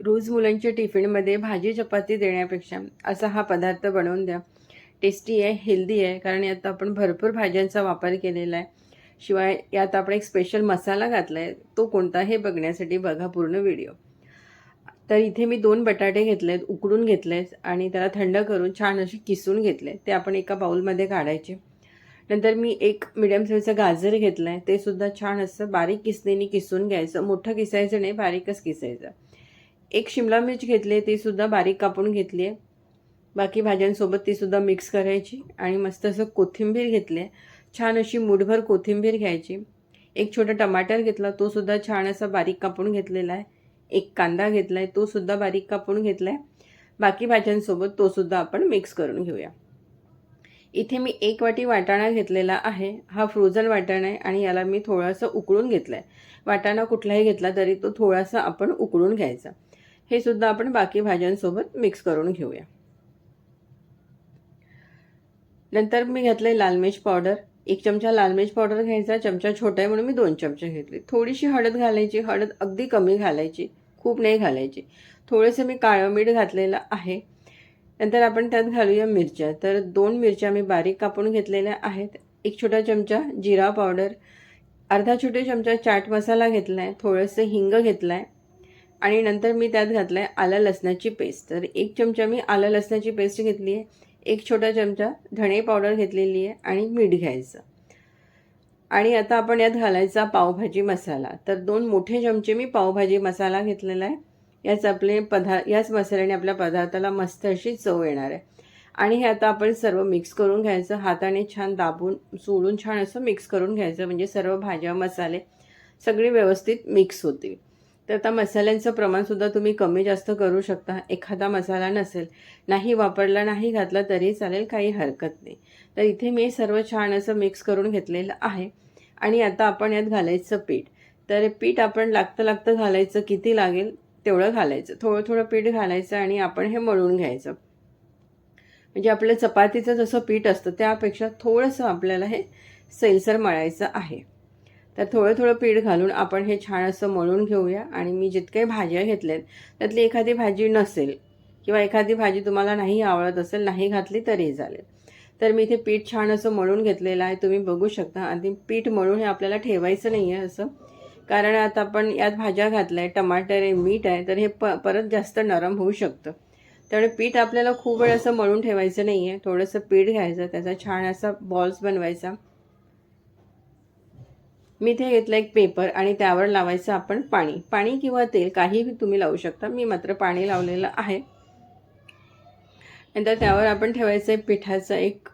रोज मुलांच्या टिफिनमध्ये भाजी चपाती देण्यापेक्षा असा हा पदार्थ बनवून द्या. टेस्टी आहे हेल्दी आहे कारण यात आपण भरपूर भाज्यांचा वापर केलेला आहे. शिवाय यात आपण एक स्पेशल मसाला घातला आहे तो कोणता हे बघण्यासाठी बघा पूर्ण व्हिडिओ तर इथे मी दोन बटाटे घेतले आहेत उकडून घेतले आहेत आणि त्याला थंड करून छान असे किसून घेतले ते आपण एका बाउलमध्ये काढायचे. नंतर मी एक मिडियम साईजचं गाजर घेतलं आहे ते सुद्धा छान असं बारीक किसणीने किसून घ्यायचं. मोठं किसायचं नाही बारीकच किसायचं. एक शिमला मिर्च घेतली ती सुद्धा बारीक कापून घेतली. आहे बाकी भाज्यांसोबत तीसुद्धा मिक्स करायची आणि मस्त असं कोथिंबीर घेतली. आहे छान अशी मुठभर कोथिंबीर घ्यायची. एक छोटा टमाटर घेतला तो सुद्धा छान असा बारीक कापून घेतलेला आहे. एक कांदा घेतला आहे तो सुद्धा बारीक कापून घेतला आहे बाकी भाज्यांसोबत तो सुद्धा आपण मिक्स करून घेऊया. इथे मी एक वाटी वाटाणा घेतलेला आहे. हा फ्रोझन वाटाणा आहे आणि याला मी थोडासा उकळून घेतलं आहे वाटाणा कुठलाही घेतला तरी तो थोडासा आपण उकळून घ्यायचा. हे सुद्धा आपण बाकी भाज्यांसोबत मिक्स करून घेऊया. नंतर मी घेतले लाल मिर्च पावडर. एक चमचा लाल मिर्च पावडर घ्यायचा चमचा छोटा आहे म्हणून मी दोन चमचे घेतले. थोडीशी हळद घालायची हळद अगदी कमी घालायची खूप नाही घालायची. थोडंसं मी काळं मीठ घातलेलं आहे. नंतर आपण त्यात घालूया मिरच्या. तर दोन मिरच्या मी बारीक कापून घेतलेल्या आहेत. एक छोटा चमचा जिरा पावडर. अर्धा छोटे चमचा चाट मसाला घेतला आहे थोडंसं हिंग घेतलं आहे आणि नंतर मी त्यात घातलं आहे आलं लसणाची पेस्ट तर एक चमचा मी आलं लसणाची पेस्ट घेतली आहे. एक छोटा चमचा धणे पावडर घेतलेली आहे आणि मीठ घ्यायचं. आणि आता आपण यात घालायचा पावभाजी मसाला. तर दोन मोठे चमचे मी पावभाजी मसाला घेतलेला आहे. याच आपले पदार्थ याच मसाल्याने आपल्या पदार्थाला मस्त अशी चव येणार आहे. आणि हे आता आपण सर्व मिक्स करून घ्यायचं. हाताने छान दाबून सोडून छान असं मिक्स करून घ्यायचं. म्हणजे सर्व भाज्या मसाले सगळे व्यवस्थित मिक्स होतील. तर आता मसाल्यांचं प्रमाणसुद्धा तुम्ही कमी जास्त करू शकता. एखादा मसाला नसेल नाही वापरला नाही घातला तरी चालेल काही हरकत नाही. तर इथे मी सर्व छान असं मिक्स करून घेतलेलं आहे. आणि आता आपण यात घालायचं पीठ. तर पीठ आपण लागतं लागतं घालायचं किती लागेल तेवढं घालायचं. थोडं थोडं पीठ घालायचं आणि आपण हे मळून घ्यायचं. म्हणजे आपलं चपातीचं जसं पीठ असतं त्यापेक्षा थोडंसं आपल्याला हे सैलसर मळायचं आहे. तर थोडं थोडं पीठ घालून आपण हे छान असं मळून घेऊया. आणि मी जितके भाज्या घेतल्यात त्यातली एखादी भाजी नसेल किंवा एखादी भाजी तुम्हाला नाही आवडत असेल नाही घातली तरी चालेल. तर मी इथे पीठ छान असं मळून घेतलेलं आहे. तुम्ही बघू शकता आणि पीठ मळून हे आपल्याला ठेवायचं नाही आहे असं. कारण आता आपण यात भाज्या घातल्या आहे टमाटर आहे मीठ आहे तर हे प परत जास्त नरम होऊ शकतं. त्यामुळे पीठ आपल्याला खूप वेळ असं मळून ठेवायचं नाही आहे थोडंसं पीठ घ्यायचं त्याचा छान असा बॉल्स बनवायचा. मी इथे घेतलं एक पेपर आणि त्यावर लावायचं आपण पाणी. पाणी किंवा तेल काहीही तुम्ही लावू शकता. मी मात्र पाणी लावलेलं आहे. नंतर त्यावर आपण ठेवायचं आहे पिठाचा एक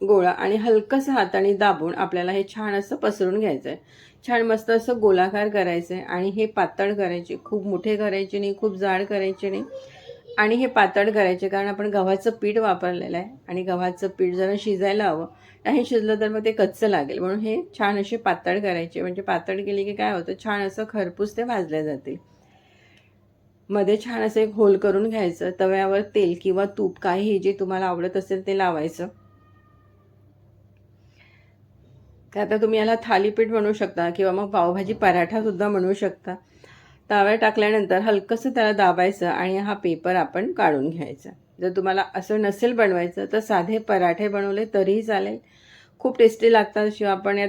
गोळा आणि हलकंसं हाताने दाबून आपल्याला हे छान असं पसरून घ्यायचं आहे छान मस्त असं गोलाकार करायचं आहे आणि हे पातळ करायचे. खूप मोठे करायचे नाही खूप जाड करायचे नाही. आणि हे पातळ करायचे कारण आपण गव्हाचं पीठ वापरलेलं आहे आणि गव्हाचं पीठ जरा शिजायला हवं. नाही शिजलं तर मग ते कच्चं लागेल. म्हणून हे छान असे पातळ करायचे. म्हणजे पातळ केली की काय होतं? छान असं खरपूस ते भाजले जाते मध्ये छान असं एक होल करून घ्यायचं. तव्यावर तेल किंवा तूप काही जे तुम्हाला आवडत असेल ते लावायचं. तर आता तुम्ही याला थालीपीठ म्हणू शकता किंवा मग पावभाजी पराठासुद्धा म्हणू शकता. तव्या टाकल्यानंतर हलकंसं त्याला दाबायचं आणि हा पेपर आपण काढून घ्यायचा. जर तुम्हाला असं नसेल बनवायचं तर साधे पराठे बनवले तरीही चालेल. खूप टेस्टी लागतात शिवाय आपण यात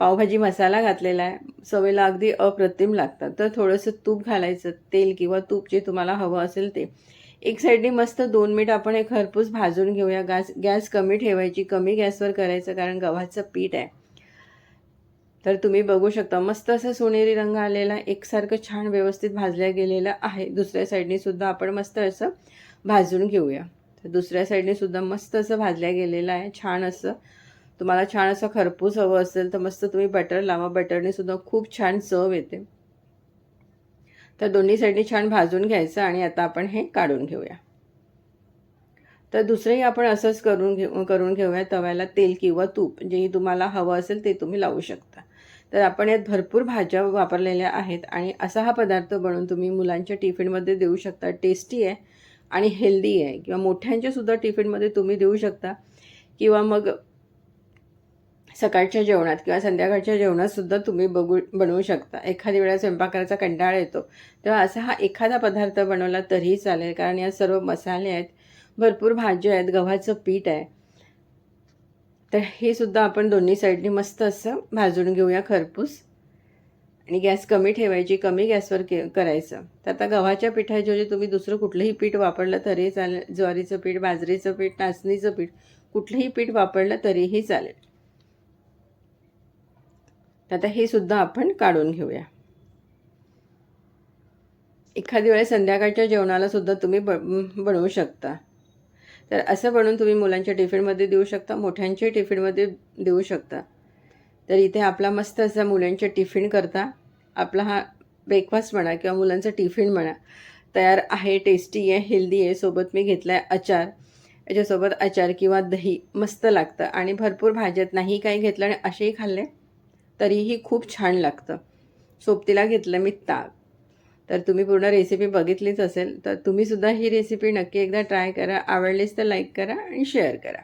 पावभाजी मसाला घातलेला आहे. सवयला अगदी अप्रतिम लागतात. तर थोडंसं तूप घालायचं तेल किंवा तूप जे तुम्हाला हवं असेल ते. एक साईडने मस्त दोन मिनिट आपण हे खरपूस भाजून घेऊया. गॅस गॅस कमी ठेवायची कमी गॅसवर करायचं कारण गव्हाचं पीठ आहे. तर तुम्ही बघू शकता मस्त असं सोनेरी रंग आलेला एकसारखं छान व्यवस्थित भाजल्या गेलेलं आहे. दुसऱ्या साईडने सुद्धा आपण मस्त असं भाजून घेऊया. तर दुसऱ्या साईडने सुद्धा मस्त असं भाजल्या गेलेलं आहे. छान असं तुम्हाला छान असं खरपूस हवं असेल तर मस्त तुम्ही बटर लावा. बटरने सुद्धा खूप छान चव येते. तर दोन्ही साईडने छान भाजून घ्यायचं आणि आता आपण हे काढून घेऊया. तर दुसरंही आपण असंच करून घेऊ करून घेऊया तव्याला तेल किंवा तूप. जेही तुम्हाला हवं असेल ते तुम्ही लावू शकता. तर आपण यात भरपूर भाज्या वापरलेल्या आहेत आणि असा हा पदार्थ बनवून तुम्ही मुलांच्या टिफिनमध्ये देऊ शकता. टेस्टी आहे आणि हेल्दी आहे किंवा मोठ्यांच्यासुद्धा टिफिनमध्ये तुम्ही देऊ शकता. किंवा मग सकाळच्या जेवणात किंवा संध्याकाळच्या जेवणातसुद्धा तुम्ही बघू बनवू शकता. एखादी वेळा स्वयंपाक करायचा कंटाळा येतो. तेव्हा असा हा एखादा पदार्थ बनवला तरीही चालेल. कारण यात सर्व मसाले आहेत भरपूर भाज्या आहेत गव्हाचं पीठ आहे. तर हे सुद्धा आपण दोन्ही साईडनी मस्त असं भाजून घेऊया खरपूस. आणि गॅस कमी ठेवायची कमी गॅसवर के करायचं. तर आता गव्हाच्या पिठाऐवजी तुम्ही दुसरं कुठलंही पीठ वापरलं तरी चालेल. ज्वारीचं पीठ बाजरीचं पीठ नाचणीचं पीठ कुठलंही पीठ वापरलं तरीही चालेल. तर आता हे सुद्धा आपण काढून घेऊया. एखादी वेळेस संध्याकाळच्या जेवणाला सुद्धा तुम्ही ब बनवू शकता. तर असं बनवून तुम्ही मुलांच्या टिफिनमध्ये देऊ शकता मोठ्यांच्या टिफिनमध्ये देऊ शकता. तर इथे आपला मस्त असा मुलांच्या टिफिन करता. आपला हा ब्रेकफास्ट म्हणा किंवा मुलांचा टिफिन म्हणा तयार आहे टेस्टी आहे हेल्दी आहे सोबत मी घेतला आहे अचार. याच्यासोबत अचार किंवा दही मस्त लागतं आणि भरपूर भाज्यात नाही काही घेतलं आणि असेही खाल्ले तरीही खूप छान लागतं. सोबतीला घेतलं मी ताक. तर तुम्ही पूर्ण रेसिपी बघितलीच असेल तर तुम्हीसुद्धा ही रेसिपी नक्की एकदा ट्राय करा. आवडलीच तर लाईक करा आणि शेअर करा.